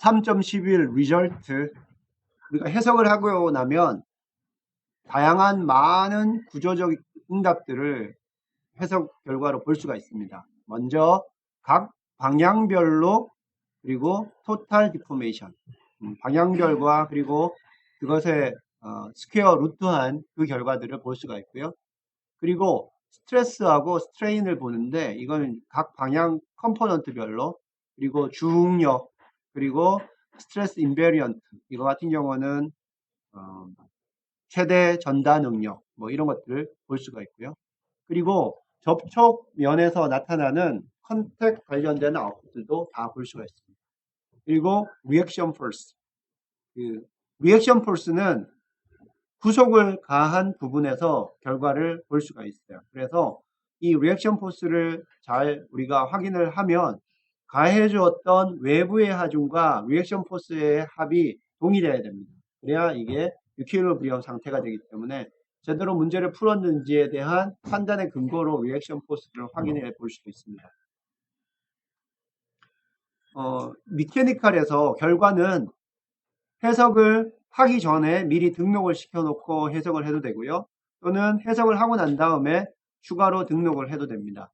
3.11 리절트 우리가 해석을 하고 나면 다양한 많은 구조적 응답들을 해석 결과로 볼 수가 있습니다. 먼저 각 방향별로 그리고 토탈 디포메이션 음, 방향별과 그리고 그것의 어, 스퀘어 루트한 그 결과들을 볼 수가 있고요. 그리고 스트레스하고 스트레인을 보는데 이거는 각 방향 컴포넌트별로 그리고 중력 그리고 스트레스 인베리언트 이거 같은 경우는 어, 최대 전다 능력 뭐 이런 것들을 볼 수가 있고요. 그리고 접촉 면에서 나타나는 컨택 관련된 아웃풋들도 다 볼 수가 있습니다. 그리고 리액션 폴스 그 리액션 폴스는 구속을 가한 부분에서 결과를 볼 수가 있어요. 그래서 이 리액션 포스를 잘 우리가 확인을 하면 가해 주었던 외부의 하중과 리액션 포스의 합이 동일해야 됩니다. 그래야 이게 유퀴리브리엄 상태가 되기 때문에 제대로 문제를 풀었는지에 대한 판단의 근거로 리액션 포스를 확인해 볼 수도 있습니다. 어, 미케니컬에서 결과는 해석을 하기 전에 미리 등록을 시켜놓고 해석을 해도 되고요. 또는 해석을 하고 난 다음에 추가로 등록을 해도 됩니다.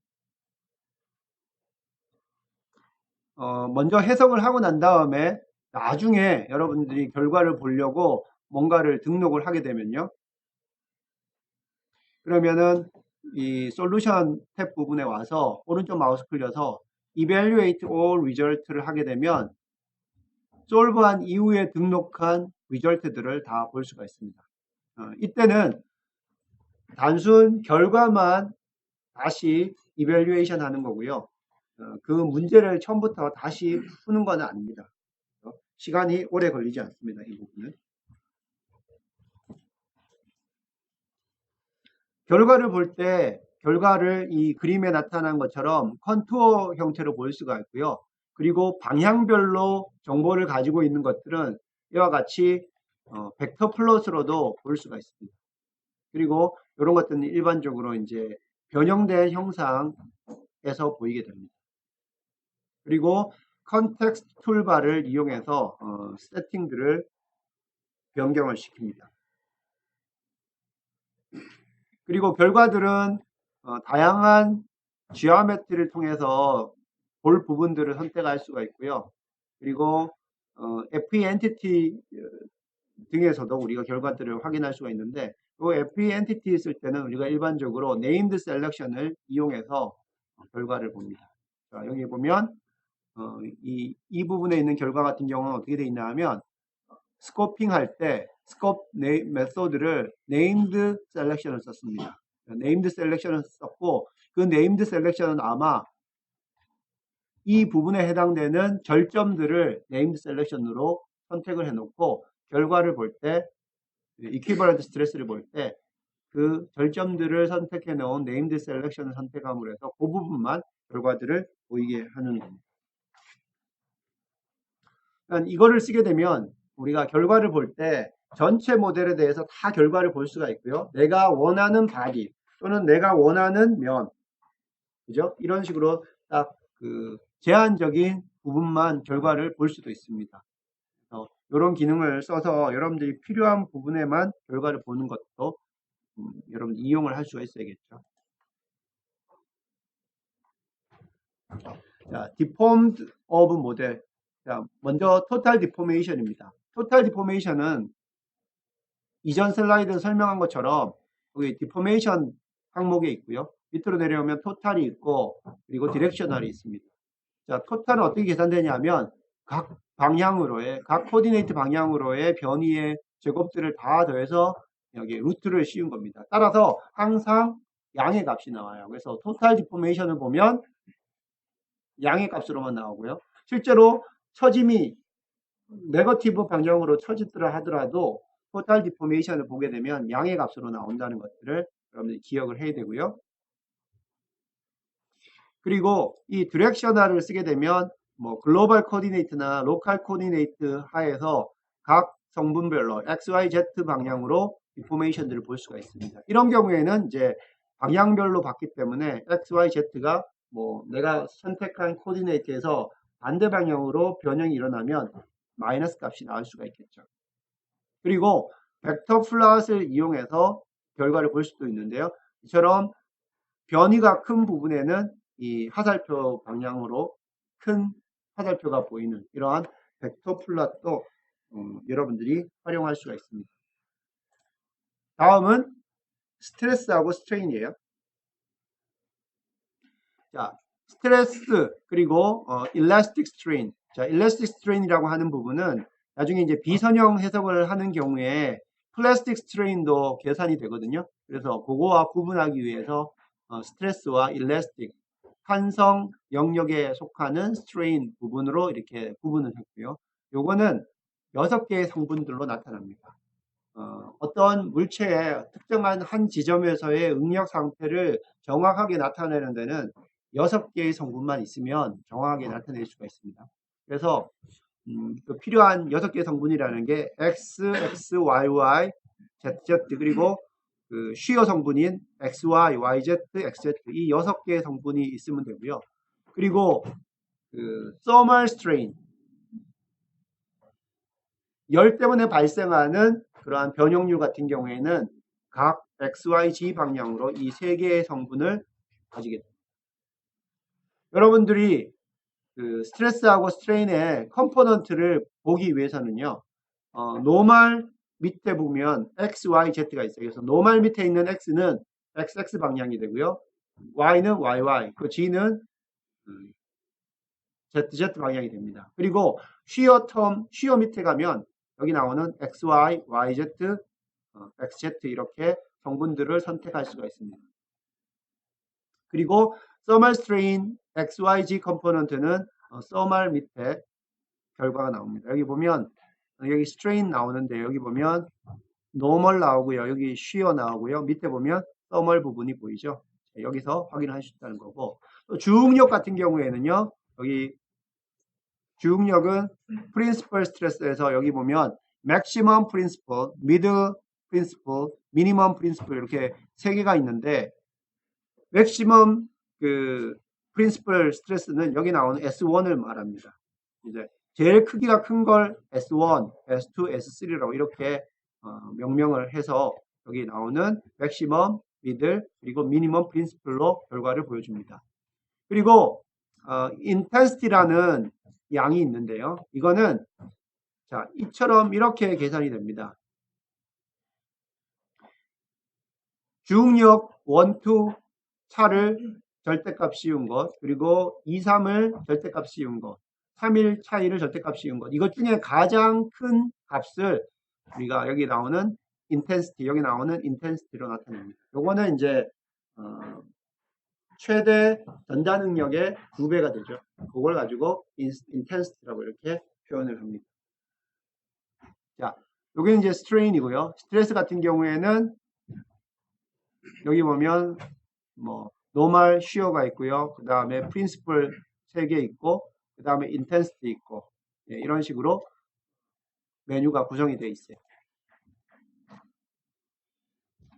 어, 먼저 해석을 하고 난 다음에 나중에 여러분들이 결과를 보려고 뭔가를 등록을 하게 되면요. 그러면은 이 솔루션 탭 부분에 와서 오른쪽 마우스 클려서 evaluate all result를 하게 되면 솔브한 이후에 등록한 리절트들을 다 볼 수가 있습니다. 어, 이때는 단순 결과만 다시 이벨리에이션 하는 거고요. 어, 그 문제를 처음부터 다시 푸는 건 아닙니다. 어, 시간이 오래 걸리지 않습니다. 이 부분은. 결과를 볼 때 결과를 이 그림에 나타난 것처럼 컨투어 형태로 볼 수가 있고요. 그리고 방향별로 정보를 가지고 있는 것들은 이와 같이 어, 벡터 플롯으로도 볼 수가 있습니다. 그리고 이런 것들은 일반적으로 이제 변형된 형상에서 보이게 됩니다. 그리고 컨텍스트 툴바를 이용해서 어, 세팅들을 변경을 시킵니다. 그리고 결과들은 어, 다양한 지오메트리를 통해서 볼 부분들을 선택할 수가 있고요. 그리고 어, FE 엔티티 등에서도 우리가 결과들을 확인할 수가 있는데 그 FE 엔티티 있을 때는 우리가 일반적으로 네임드 셀렉션을 이용해서 결과를 봅니다. 자, 여기 보면 어, 이, 이 부분에 있는 결과 같은 경우는 어떻게 되어 있냐 하면 스코핑 할 때 스코프 네, 메소드를 네임드 셀렉션을 썼습니다. 네임드 셀렉션을 썼고 그 네임드 셀렉션은 아마 이 부분에 해당되는 절점들을 네임드 셀렉션으로 선택을 해놓고 결과를 볼 때, 이퀴버런트 스트레스를 볼 때그 절점들을 선택해 놓은 네임드 셀렉션을 선택함으로 해서 그 부분만 결과들을 보이게 하는 겁니다. 그러니까 이거를 쓰게 되면 우리가 결과를 볼 때 전체 모델에 대해서 다 결과를 볼 수가 있고요. 내가 원하는 바디 또는 내가 원하는 면 그죠? 이런 식으로 딱 그 제한적인 부분만 결과를 볼 수도 있습니다. 이런 기능을 써서 여러분들이 필요한 부분에만 결과를 보는 것도 음, 여러분 이용을 할 수가 있어야겠죠. 자, deformed of model. 자, 먼저 total deformation입니다. total deformation은 이전 슬라이드 설명한 것처럼 여기 deformation 항목에 있고요. 밑으로 내려오면 total이 있고 그리고 directional이 있습니다. 자, 토탈은 어떻게 계산되냐면 각 방향으로의 각 코디네이트 방향으로의 변이의 제곱들을 다 더해서 여기 루트를 씌운 겁니다. 따라서 항상 양의 값이 나와요. 그래서 토탈 디포메이션을 보면 양의 값으로만 나오고요. 실제로 처짐이 네거티브 방향으로 처짓더라 하더라도 토탈 디포메이션을 보게 되면 양의 값으로 나온다는 것들을 여러분들이 기억을 해야 되고요. 그리고 이 디렉셔널을 쓰게 되면 뭐 글로벌 코디네이트나 로컬 코디네이트 하에서 각 성분별로 x, y, z 방향으로 인포메이션들을 볼 수가 있습니다. 이런 경우에는 이제 방향별로 봤기 때문에 x, y, z가 뭐 내가 선택한 코디네이트에서 반대 방향으로 변형이 일어나면 마이너스 값이 나올 수가 있겠죠. 그리고 벡터 플롯을 이용해서 결과를 볼 수도 있는데요. 이처럼 변이가 큰 부분에는 이 화살표 방향으로 큰 화살표가 보이는 이러한 벡터 플롯도 음, 여러분들이 활용할 수가 있습니다. 다음은 스트레스하고 스트레인이에요. 자, 스트레스 그리고 어, elastic strain. 자, elastic strain이라고 하는 부분은 나중에 이제 비선형 해석을 하는 경우에 플라스틱 스트레인도 계산이 되거든요. 그래서 그거와 구분하기 위해서 어, 스트레스와 일라스틱 탄성 영역에 속하는 스트레인 부분으로 이렇게 구분을 했고요. 요거는 여섯 개의 성분들로 나타납니다. 어, 떤 물체의 특정한 한 지점에서의 응력 상태를 정확하게 나타내는 데는 여섯 개의 성분만 있으면 정확하게 나타낼 수가 있습니다. 그래서 음, 그 필요한 여섯 개의 성분이라는 게 X, X, Y, Y, Z, Z 그리고 그 쉬어 성분인 XY, YZ, XZ 이 여섯 개의 성분이 있으면 되고요. 그리고 그 thermal strain 열 때문에 발생하는 그러한 변형률 같은 경우에는 각 XYZ 방향으로 이 세 개의 성분을 가지게 됩니다. 여러분들이 그 스트레스하고 스트레인의 컴포넌트를 보기 위해서는요. 어, 노멀 밑에 보면 X, Y, Z가 있어요. 그래서 노멀 밑에 있는 X는 XX 방향이 되고요. Y는 YY, 그 G는 ZZ 방향이 됩니다. 그리고 쉬어 텀, 쉬어 밑에 가면 여기 나오는 XY, YZ, 어, XZ 이렇게 성분들을 선택할 수가 있습니다. 그리고 thermal strain XYG 컴포넌트는 어, thermal 밑에 결과가 나옵니다. 여기 보면 여기 strain 나오는데 여기 보면 normal 나오고요. 여기 shear 나오고요. 밑에 보면 thermal 부분이 보이죠. 여기서 확인할 수 있다는 거고 또 주응력 같은 경우에는요. 여기 주응력은 principal stress에서 여기 보면 maximum principal, middle principal, minimum principal 이렇게 세 개가 있는데 maximum 그 principal stress는 여기 나오는 S1을 말합니다. 이제 제일 크기가 큰 걸 S1, S2, S3라고 이렇게 어, 명명을 해서 여기 나오는 맥시멈, 미들, 그리고 미니멈 프린스플로 결과를 보여줍니다. 그리고 어, intensity라는 양이 있는데요. 이거는 자 이처럼 이렇게 계산이 됩니다. 중력 1, 2 차를 절대값 씌운 것, 그리고 2, 3을 절대값 씌운 것, 3일 차이를 절대값 씌운 것. 이것 중에 가장 큰 값을 우리가 여기 나오는 intensity, 여기 나오는 intensity로 나타냅니다. 요거는 이제 어, 최대 전자 능력의 2배가 되죠. 그걸 가지고 intensity라고 이렇게 표현을 합니다. 자, 요게 이제 strain이고요. 스트레스 같은 경우에는 여기 보면 뭐 normal shear가 있고요. 그 다음에 principal 3개 있고 그 다음에 인텐시티 있고 예, 이런 식으로 메뉴가 구성이 되어 있어요.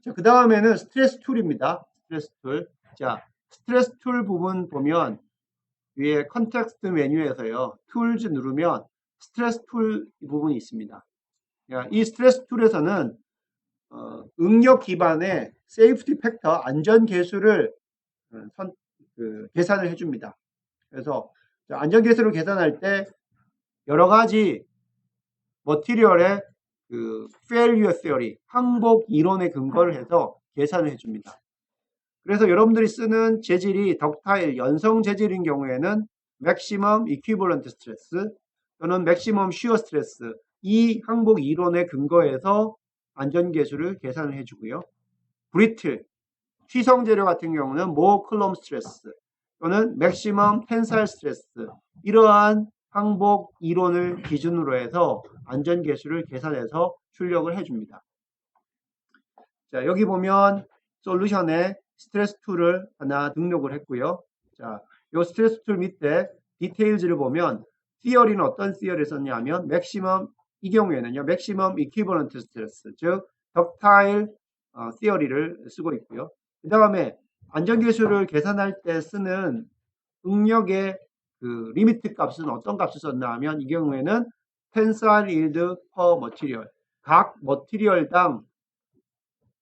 자, 그 다음에는 스트레스 툴입니다. 스트레스 툴. 자, 스트레스 툴 부분 보면 위에 컨텍스트 메뉴에서요. 툴즈 누르면 스트레스 툴 부분이 있습니다. 이 스트레스 툴에서는 어, 응력 기반의 세이프티 팩터 안전 계수를 어, 선, 그, 계산을 해줍니다. 그래서 안전계수를 계산할 때 여러 가지 머티리얼의 그 failure theory, 항복 이론에 근거를 해서 계산을 해줍니다. 그래서 여러분들이 쓰는 재질이 덕타일, 연성 재질인 경우에는 maximum equivalent stress 또는 maximum shear stress 이 항복 이론에 근거해서 안전계수를 계산을 해주고요. brittle, 휘성 재료 같은 경우는 more coulomb stress 또는 맥시멈 텐사일 스트레스 이러한 항복 이론을 기준으로 해서 안전 계수를 계산해서 출력을 해줍니다. 자 여기 보면 솔루션에 스트레스 툴을 하나 등록을 했고요. 자, 이 스트레스 툴 밑에 디테일즈를 보면 티어리는 어떤 티어리를 썼냐면 맥시멈 이 경우에는요. 이퀴버런트 스트레스 즉 덕타일 어, 티어리를 쓰고 있고요. 그 다음에 안전계수를 계산할 때 쓰는 응력의 그 리미트 값은 어떤 값을 썼나 하면 이 경우에는 tensile yield. 각 머티리얼당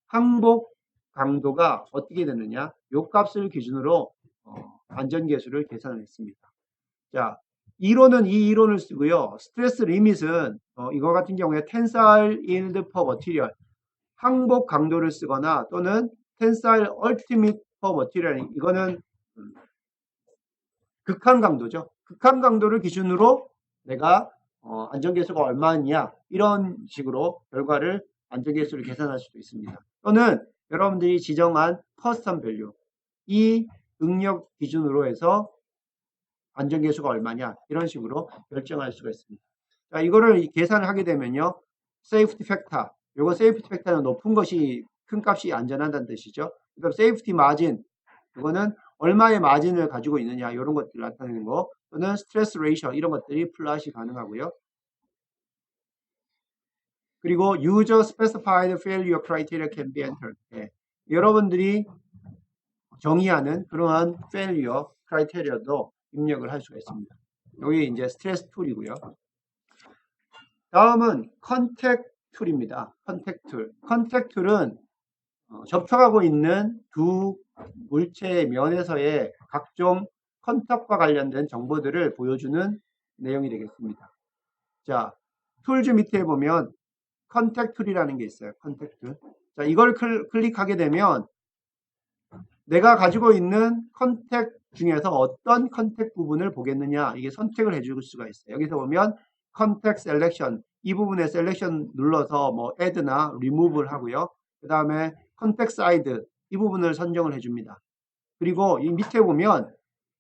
항복 강도가 어떻게 되느냐? 요 값을 기준으로 어, 안전계수를 계산을 했습니다. 자, 이론은 이 이론을 쓰고요. 스트레스 리밋은 어, 이거 같은 경우에 tensile yield per material 항복 강도를 쓰거나 또는 tensile ultimate 이거는 음, 극한 강도죠. 극한 강도를 기준으로 내가 어, 안전계수가 얼마냐 이런 식으로 결과를 안전계수를 계산할 수도 있습니다. 또는 여러분들이 지정한 커스텀 밸류 이 능력 기준으로 해서 안전계수가 얼마냐 이런 식으로 결정할 수가 있습니다. 자, 이거를 계산을 하게 되면요. 세이프티 팩터 요거 세이프티 팩터는 높은 것이 큰 값이 안전하다는 뜻이죠. 그다음 세이프티 마진 이거는 얼마의 마진을 가지고 있느냐 이런 것들 나타내는 거 또는 스트레스 레이셔 이런 것들이 플롯이 가능하고요. 그리고 user specified failure criteria. 예. 여러분들이 정의하는 그러한 failure criteria도 입력을 할 수가 있습니다. 여기 이제 스트레스 툴이고요. 다음은 컨택 툴입니다. 컨택 툴. 컨택 툴은 어, 접촉하고 있는 두 물체의 면에서의 각종 컨택과 관련된 정보들을 보여주는 내용이 되겠습니다. 자, 툴즈 밑에 보면 컨택 툴이라는 게 있어요. 컨택 툴. 자, 이걸 클, 클릭하게 되면 내가 가지고 있는 컨택 중에서 어떤 컨택 부분을 보겠느냐 이게 선택을 해줄 수가 있어요. 여기서 보면 컨택 셀렉션 이 부분에 셀렉션 눌러서 뭐 add나 remove를 하고요. 그 다음에 컨택 사이드 이 부분을 선정을 해줍니다. 그리고 이 밑에 보면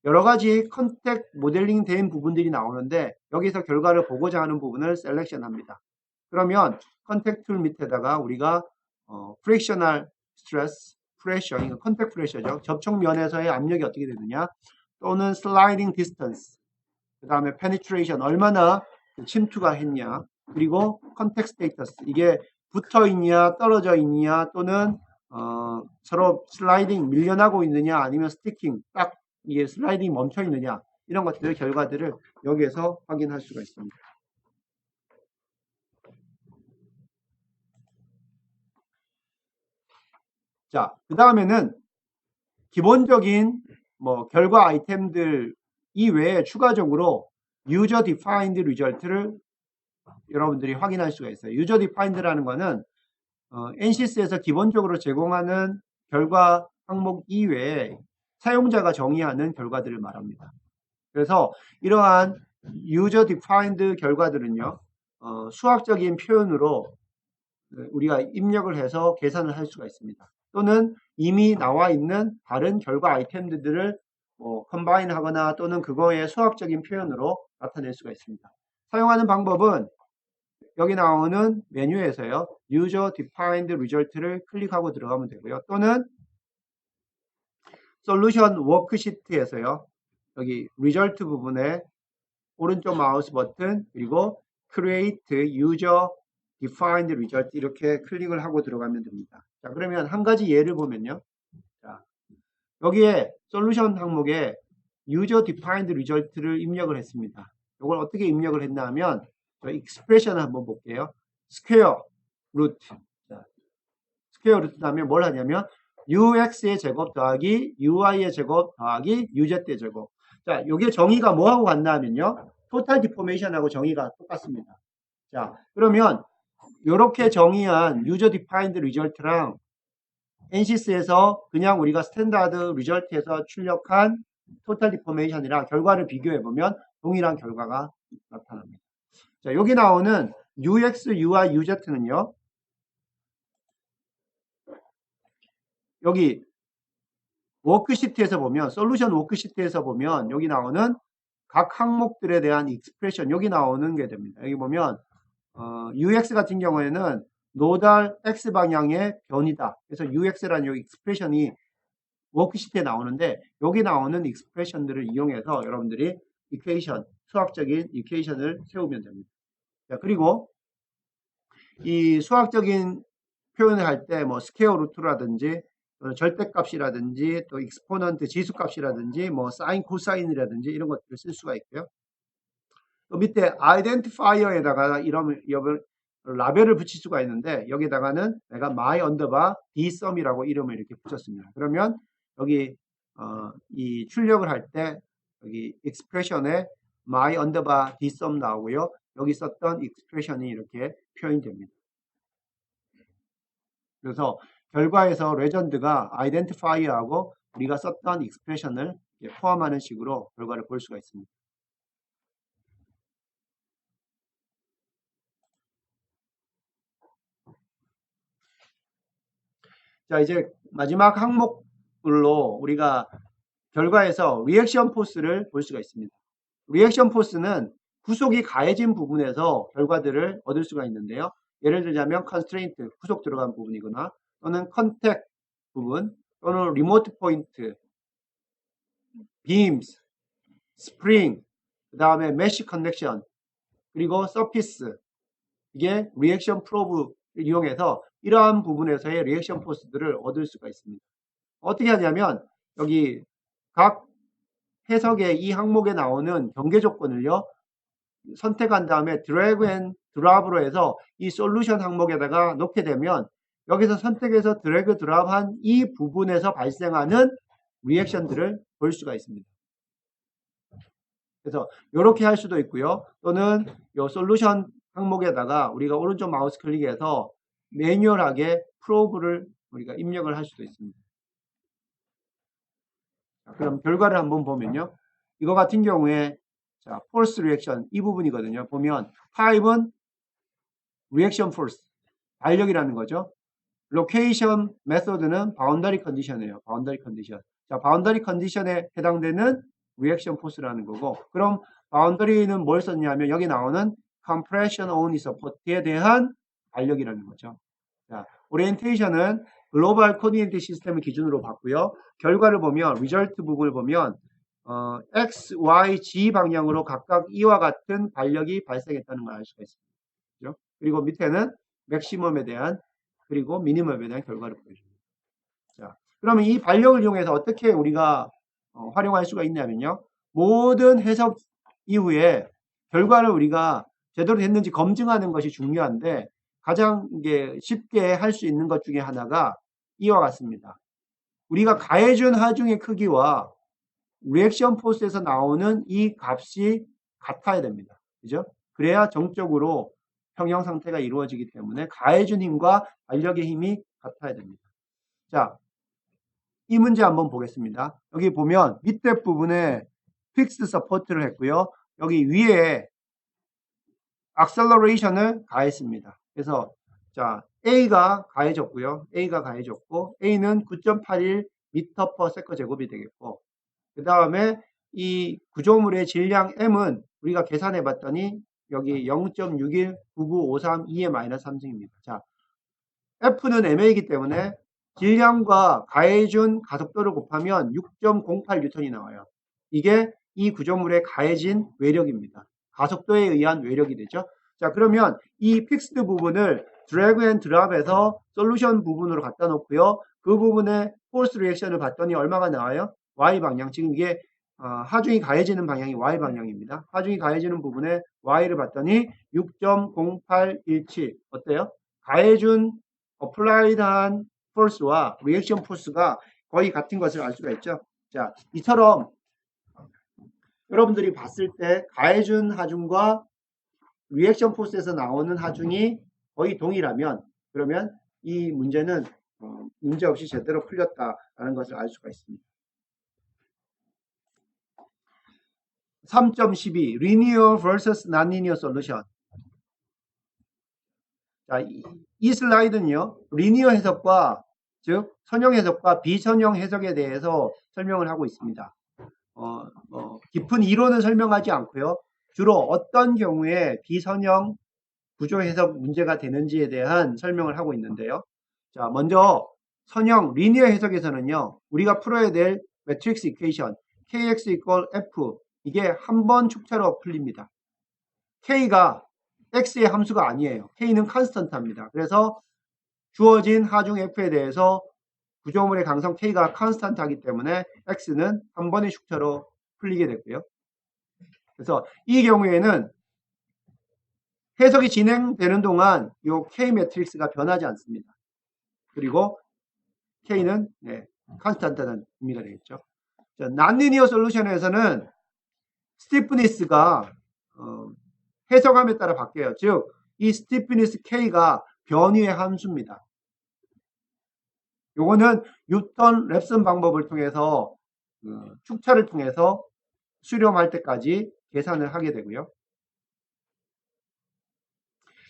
여러 가지 컨택 모델링 된 부분들이 나오는데 여기서 결과를 보고자 하는 부분을 셀렉션 합니다. 그러면 컨택 툴 밑에다가 우리가 어, 프랙셔널 스트레스, 프레셔, 이거 컨택 프레셔죠. 접촉 면에서의 압력이 어떻게 되느냐 또는 슬라이딩 디스턴스 그 다음에 페니트레이션 얼마나 침투가 했냐 그리고 컨택 스테이터스 이게 붙어 있냐 떨어져 있냐 또는 어, 서로 슬라이딩 밀려나고 있느냐 아니면 스티킹 딱 이게 슬라이딩 멈춰 있느냐 이런 것들 결과들을 여기에서 확인할 수가 있습니다. 자, 그 다음에는 기본적인 뭐 결과 아이템들 이외에 추가적으로 user defined result를 여러분들이 확인할 수가 있어요. user defined라는 거는 어, NCS에서 기본적으로 제공하는 결과 항목 이외에 사용자가 정의하는 결과들을 말합니다. 그래서 이러한 user defined 결과들은요, 어, 수학적인 표현으로 우리가 입력을 해서 계산을 할 수가 있습니다. 또는 이미 나와 있는 다른 결과 아이템들을 뭐 컴바인 하거나 또는 그거의 수학적인 표현으로 나타낼 수가 있습니다. 사용하는 방법은 여기 나오는 메뉴에서요. User Defined Result를 클릭하고 들어가면 되고요. 또는 Solution Worksheet에서요. 여기 Result 부분에 오른쪽 마우스 버튼 그리고 Create User Defined Result 이렇게 클릭을 하고 들어가면 됩니다. 자, 그러면 한 가지 예를 보면요. 자, 여기에 솔루션 항목에 User Defined Result를 입력을 했습니다. 이걸 어떻게 입력을 했나 하면 저 익스프레션을 한번 볼게요. 스퀘어 루트. 스퀘어 루트 하면 뭘 하냐면 UX의 제곱 더하기 UI의 제곱 더하기 UZ의 제곱. 자, 이게 정의가 뭐하고 같나 하면요. 토탈 디포메이션하고 정의가 똑같습니다. 자, 그러면 이렇게 정의한 유저 디파인드 리절트랑 NCS에서 그냥 우리가 스탠다드 리절트에서 출력한 토탈 디포메이션이랑 결과를 비교해 보면 동일한 결과가 나타납니다. 자, 여기 나오는 UX, UI, UZ는요. 여기 워크시트에서 보면 솔루션 워크시트에서 보면 여기 나오는 각 항목들에 대한 익스프레션 여기 나오는 게 됩니다. 여기 보면 어, UX 같은 경우에는 노달 X 방향의 변이다. 그래서 UX라는 이 익스프레션이 워크시트에 나오는데 여기 나오는 익스프레션들을 이용해서 여러분들이 이퀘이션, 수학적인 이퀘이션을 세우면 됩니다. 자, 그리고 이 수학적인 표현을 할 때 뭐 스퀘어 루트라든지 절대값이라든지 또 익스포넌트 지수값이라든지 뭐 사인 코사인이라든지 이런 것들을 쓸 수가 있고요. 또 밑에 identifier에다가 이런 라벨을 붙일 수가 있는데 여기다가는 내가 my underbar dsum이라고 이름을 이렇게 붙였습니다. 그러면 여기 어, 이 출력을 할 때 여기 expression에 my underbar dsum 나오고요. 여기 썼던 expression이 이렇게 표현됩니다. 그래서 결과에서 레전드가 identifier하고 우리가 썼던 expression을 포함하는 식으로 결과를 볼 수가 있습니다. 자, 이제 마지막 항목으로 우리가 결과에서 리액션 포스를 볼 수가 있습니다. 리액션 포스는 후속이 가해진 부분에서 결과들을 얻을 수가 있는데요. 예를 들자면 constraint, 후속 들어간 부분이거나 또는 contact 부분 또는 remote point, beams, spring, 그 다음에 mesh connection, 그리고 surface 이게 리액션 프로브를 이용해서 이러한 부분에서의 리액션 포스들을 얻을 수가 있습니다. 어떻게 하냐면 여기 각 해석의 이 항목에 나오는 경계 조건을요 선택한 다음에 드래그 앤 드랍으로 해서 이 솔루션 항목에다가 놓게 되면 여기서 선택해서 드래그 드랍한 이 부분에서 발생하는 리액션들을 볼 수가 있습니다. 그래서 이렇게 할 수도 있고요. 또는 이 솔루션 항목에다가 우리가 오른쪽 마우스 클릭해서 매뉴얼하게 프로브를 우리가 입력을 할 수도 있습니다. 자, 그럼 결과를 한번 보면요. 이거 같은 경우에 자, force reaction 이 부분이거든요. 보면 5은 reaction force 발력이라는 거죠. location method는 boundary condition이에요. boundary condition. 자, boundary condition에 해당되는 reaction force라는 거고 그럼 boundary는 뭘 썼냐면 여기 나오는 compression only support에 대한 발력이라는 거죠. 자, 오리엔테이션은 글로벌 코디네이트 시스템을 기준으로 봤고요. 결과를 보면 리절트 부분을 보면 어, X, Y, Z 방향으로 각각 이와 같은 발력이 발생했다는 걸 알 수가 있습니다. 그죠? 그리고 밑에는 맥시멈에 대한 그리고 미니멈에 대한 결과를 보여줍니다. 자, 그러면 이 발력을 이용해서 어떻게 우리가 어, 활용할 수가 있냐면요. 모든 해석 이후에 결과를 우리가 제대로 됐는지 검증하는 것이 중요한데 가장 이게 쉽게 할 수 있는 것 중에 하나가 이와 같습니다. 우리가 가해준 하중의 크기와 리액션 포스에서 나오는 이 값이 같아야 됩니다. 그죠? 그래야 정적으로 평형 상태가 이루어지기 때문에 가해준 힘과 알력의 힘이 같아야 됩니다. 자, 이 문제 한번 보겠습니다. 여기 보면 밑에 부분에 픽스 서포트를 했고요. 여기 위에 악셀러레이션을 가했습니다. 그래서 자 A가 가해졌고요. A가 가해졌고 A는 9.81 미터 퍼 세커 제곱이 되겠고 그 다음에 이 구조물의 질량 M은 우리가 계산해 봤더니 여기 0.619953 마이너스 3승입니다. 자, F는 MA이기 때문에 질량과 가해준 가속도를 곱하면 6.08 뉴턴이 나와요. 이게 이 구조물에 가해진 외력입니다. 가속도에 의한 외력이 되죠. 자, 그러면 이 픽스드 부분을 드래그 앤 드랍에서 솔루션 부분으로 갖다 놓고요. 그 부분에 포스 리액션을 봤더니 얼마가 나와요? Y 방향. 지금 이게 어, 하중이 가해지는 방향이 y 방향입니다. 하중이 가해지는 부분에 y를 봤더니 6.0817 어때요? 가해준 어플라이드한 포스와 리액션 포스가 거의 같은 것을 알 수가 있죠. 자, 이처럼 여러분들이 봤을 때 가해준 하중과 리액션 포스에서 나오는 하중이 거의 동일하면 그러면 이 문제는 어, 문제없이 제대로 풀렸다라는 것을 알 수가 있습니다. 3.12 Linear vs Non-Linear Solution 자, 이, 이 슬라이드는요. 리니어 해석과 즉 선형 해석과 비선형 해석에 대해서 설명을 하고 있습니다. 어, 어, 깊은 이론은 설명하지 않고요. 주로 어떤 경우에 비선형 구조 해석 문제가 되는지에 대한 설명을 하고 있는데요. 자, 먼저 선형 리니어 해석에서는요. 우리가 풀어야 될 매트릭스 이퀘이션 kx equal f 이게 한 번 축차로 풀립니다. k가 x의 함수가 아니에요. k는 컨스턴트입니다. 그래서 주어진 하중 f에 대해서 구조물의 강성 k가 컨스턴트하기 때문에 x는 한 번의 축차로 풀리게 되고요. 그래서 이 경우에는 해석이 진행되는 동안 이 K 매트릭스가 변하지 않습니다. 그리고 K는 네, 컨스탄트는 의미가 되겠죠. 자, 난리니어 솔루션에서는 스티프니스가 어, 해석함에 따라 바뀌어요. 즉, 이 스티프니스 K가 변위의 함수입니다. 요거는 뉴턴 랩슨 방법을 통해서 어, 축차를 통해서 수렴할 때까지 계산을 하게 되고요.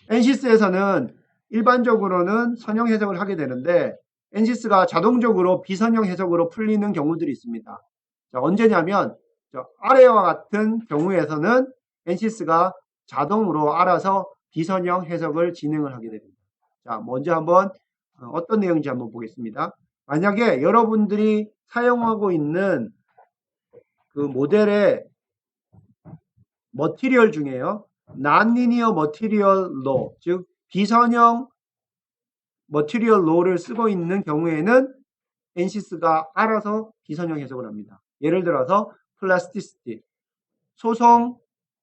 NCS에서는 일반적으로는 선형 해석을 하게 되는데 NCS가 자동적으로 비선형 해석으로 풀리는 경우들이 있습니다. 자, 언제냐면 저 아래와 같은 경우에서는 NCS가 자동으로 알아서 비선형 해석을 진행을 하게 됩니다. 자, 먼저 한번 어, 어떤 내용인지 한번 보겠습니다. 만약에 여러분들이 사용하고 있는 그 모델의 머티리얼 중에요. non-linear material law, 즉 비선형 머티리얼 로를 쓰고 있는 경우에는 NCS가 알아서 비선형 해석을 합니다. 예를 들어서 플라스티시티, 소성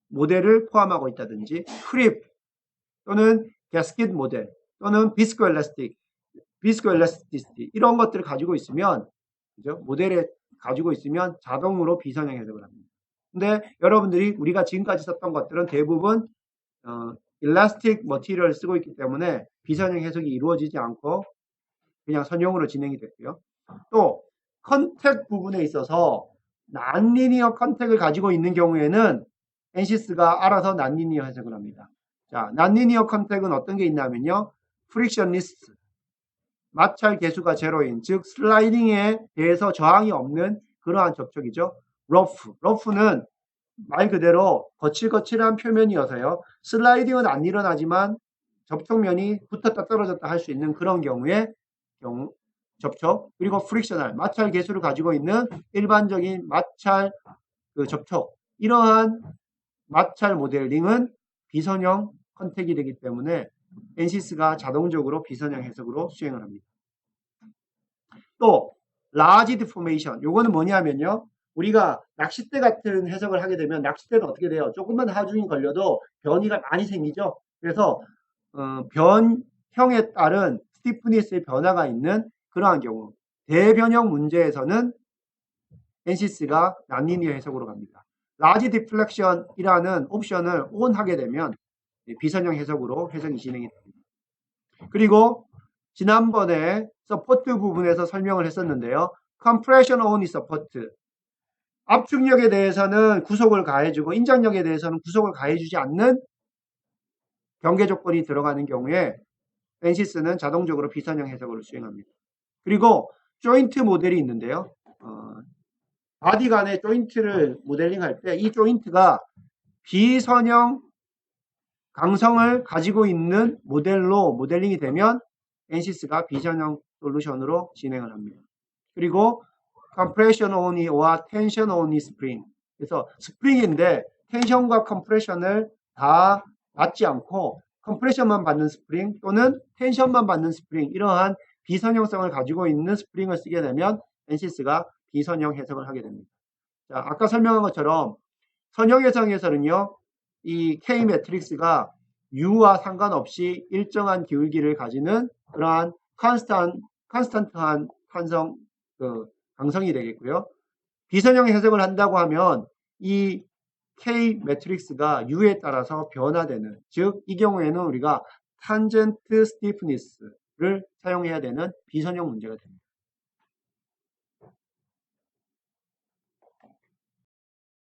모델을 포함하고 있다든지 크립 또는 가스킷 모델 또는 비스코 엘라스틱, 비스코 엘라스티시티 이런 것들을 가지고 있으면 그죠? 모델에 가지고 있으면 자동으로 비선형 해석을 합니다. 근데 여러분들이 우리가 지금까지 썼던 것들은 대부분 어, 일라스틱 머티리얼을 쓰고 있기 때문에 비선형 해석이 이루어지지 않고 그냥 선형으로 진행이 됐고요. 또 컨택 부분에 있어서 난리니어 컨택을 가지고 있는 경우에는 엔시스가 알아서 난리니어 해석을 합니다. 자, 난리니어 컨택은 어떤 게 있냐면요. 프릭션 리스트 마찰 계수가 제로인 즉 슬라이딩에 대해서 저항이 없는 그러한 접촉이죠. 러프. 러프는 말 그대로 거칠거칠한 표면이어서요. 슬라이딩은 안 일어나지만 접촉면이 붙었다 떨어졌다 할 수 있는 그런 경우에 경우 접촉 그리고 프릭셔널 마찰 계수를 가지고 있는 일반적인 마찰 그 접촉 이러한 마찰 모델링은 비선형 컨택이 되기 때문에 엔시스가 자동적으로 비선형 해석으로 수행을 합니다. 또 라지 디포메이션 요거는 뭐냐면요. 우리가 낚싯대 같은 해석을 하게 되면 낚싯대는 어떻게 돼요? 조금만 하중이 걸려도 변이가 많이 생기죠. 그래서 어, 변형에 따른 스티프니스의 변화가 있는 그러한 경우 대변형 문제에서는 NCS가 난리니어 해석으로 갑니다. 라지 디플렉션이라는 옵션을 ON 하게 되면 비선형 해석으로 해석이 진행이 됩니다. 그리고 지난번에 서포트 부분에서 설명을 했었는데요. compression only support 압축력에 대해서는 구속을 가해주고 인장력에 대해서는 구속을 가해주지 않는 경계 조건이 들어가는 경우에 엔시스는 자동적으로 비선형 해석을 수행합니다. 그리고 조인트 모델이 있는데요. 어, 바디 간의 조인트를 모델링할 때 이 조인트가 비선형 강성을 가지고 있는 모델로 모델링이 되면 엔시스가 비선형 솔루션으로 진행을 합니다. 그리고 compression only와 tension only spring. 그래서 스프링인데 텐션과 컴프레션을 다 받지 않고 컴프레션만 받는 스프링 또는 텐션만 받는 스프링 이러한 비선형성을 가지고 있는 스프링을 쓰게 되면 엔시스가 비선형 해석을 하게 됩니다. 자, 아까 설명한 것처럼 선형 해석에서는요. 이 K 매트릭스가 U와 상관없이 일정한 기울기를 가지는 그러한 컨스탄, 컨스탄트한 탄성 그 강성이 되겠고요. 비선형 해석을 한다고 하면 이 K 매트릭스가 U에 따라서 변화되는 즉 이 경우에는 우리가 탄젠트 스티프니스 를 사용해야 되는 비선형 문제가 됩니다.